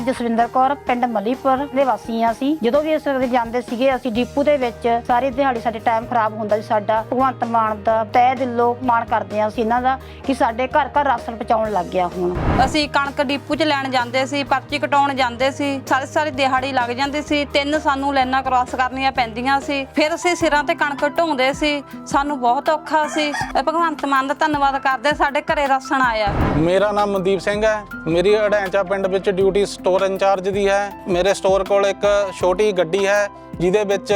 ਜਸਵਿੰਦਰ ਕੌਰ ਪਿੰਡ ਮਲੀਪੁਰ ਦੇ ਵਾਸੀ ਹਾਂ ਅਸੀਂ। ਜਦੋਂ ਵੀ ਇਸ ਵੇਲੇ ਜਾਂਦੇ ਸੀਗੇ ਅਸੀਂ ਡਿਪੂ ਦੇ ਵਿੱਚ ਸਾਰੀ ਦਿਹਾੜੀ ਸਾਡੇ ਟਾਈਮ ਖਰਾਬ ਹੁੰਦਾ ਸੀ। ਸਾਡਾ ਭਗਵੰਤ ਮਾਨ ਦਾ ਤਹਿ ਦਿਲੋਂ ਮਾਣ ਕਰਦੇ ਹਾਂ ਅਸੀਂ ਇਹਨਾਂ ਦਾ ਕਿ ਸਾਡੇ ਘਰ ਘਰ ਰਾਸ਼ਨ ਪਹੁੰਚਾਉਣ ਲੱਗ ਗਿਆ ਹੁਣ। ਅਸੀਂ ਕਣਕ ਡਿਪੂ 'ਚ ਲੈਣ ਜਾਂਦੇ ਸੀ ਪਰਚੀ ਕਟਾਉਣ ਜਾਂਦੇ ਸੀ। ਸਾਰੀ ਸਾਰੀ ਦਿਹਾੜੀ ਲੱਗ ਜਾਂਦੀ ਸੀ। ਤਿੰਨ ਸਾਨੂੰ ਲਾਈਨਾਂ ਕ੍ਰਾਸ ਕਰਨੀਆਂ ਪੈਂਦੀਆਂ ਸੀ। ਫਿਰ ਅਸੀਂ ਸਿਰਾਂ ਤੇ ਕਣਕ ਢੋਂਦੇ ਸੀ। ਸਾਨੂੰ ਬਹੁਤ ਔਖਾ ਸੀ। ਭਗਵੰਤ ਮਾਨ ਦਾ ਧੰਨਵਾਦ ਕਰਦੇ ਸਾਡੇ ਘਰੇ ਰਾਸ਼ਨ ਆਇਆ। ਮੇਰਾ ਨਾਮ ਮਨਦੀਪ ਸਿੰਘ ਹੈ। ਮੇਰੀ ਅੜੈਂਚਾ ਪਿੰਡ ਵਿੱਚ ਡਿਊਟੀ ਸਟੋਰ ਇੰਚਾਰਜ ਦੀ ਹੈ। ਮੇਰੇ ਸਟੋਰ ਕੋਲ ਇੱਕ ਛੋਟੀ ਗੱਡੀ ਹੈ, ਜਿਹਦੇ ਵਿੱਚ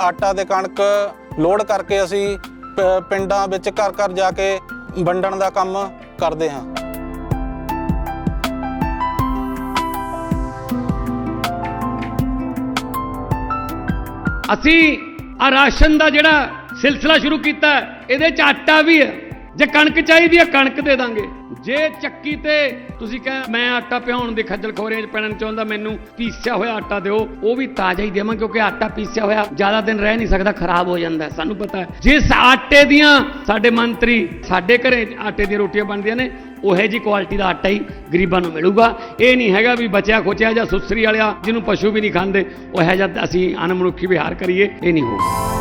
ਆਟਾ ਤੇ ਕਣਕ ਲੋਡ ਕਰਕੇ ਅਸੀਂ ਪਿੰਡਾਂ ਵਿੱਚ ਘਰ ਘਰ ਜਾ ਕੇ ਵੰਡਣ ਦਾ ਕੰਮ ਕਰਦੇ ਹਾਂ। ਅਸੀਂ ਆ ਰਾਸ਼ਨ ਦਾ ਜਿਹੜਾ ਸਿਲਸਿਲਾ ਸ਼ੁਰੂ ਕੀਤਾ, ਇਹਦੇ ਚ ਆਟਾ ਵੀ ਹੈ। ਜੇ ਕਣਕ ਚਾਹੀਦੀ ਹੈ, ਕਣਕ ਦੇ ਦਾਂਗੇ। ਜੇ ਚੱਕੀ ਤੇ ਤੁਸੀਂ ਕਹੇ, ਮੈਂ ਆਟਾ ਪਿਹਾਉਣ ਦੇ ਖੱਜਲ ਖੋਰੇ ਚ ਪੈਣ ਚਾਹੁੰਦਾ, ਮੈਨੂੰ ਪੀਸਿਆ ਹੋਇਆ ਆਟਾ ਦਿਓ, ਉਹ ਵੀ ਤਾਜ਼ਾ ਹੀ ਦੇਵਾਂ, ਕਿਉਂਕਿ ਆਟਾ ਪੀਸਿਆ ਹੋਇਆ ਜ਼ਿਆਦਾ ਦਿਨ ਰਹਿ ਨਹੀਂ ਸਕਦਾ, ਖਰਾਬ ਹੋ ਜਾਂਦਾ ਸਾਨੂੰ ਪਤਾ ਹੈ। ਜਿਸ ਆਟੇ ਦੀਆਂ ਸਾਡੇ ਮੰਤਰੀ ਸਾਡੇ ਘਰੇ ਆਟੇ ਦੀਆਂ ਰੋਟੀਆਂ ਬਣਦੀਆਂ ਨੇ, ਉਹੇ ਜੀ ਕੁਆਲਿਟੀ ਦਾ ਆਟਾ ਹੀ ਗਰੀਬਾਂ ਨੂੰ ਮਿਲੂਗਾ। ਇਹ ਨਹੀਂ ਹੈਗਾ ਵੀ ਬਚਿਆ ਖੋਚਿਆ ਜਾਂ ਸੁਸਰੀ ਵਾਲਿਆ, ਜਿਹਨੂੰ ਪਸ਼ੂ ਵੀ ਨਹੀਂ ਖਾਂਦੇ, ਉਹ ਹੈ ਜਦ ਅਸੀਂ ਅਨਮਨੁੱਖੀ ਵਿਹਾਰ ਕਰੀਏ, ਇਹ ਨਹੀਂ ਹੋਊਗਾ।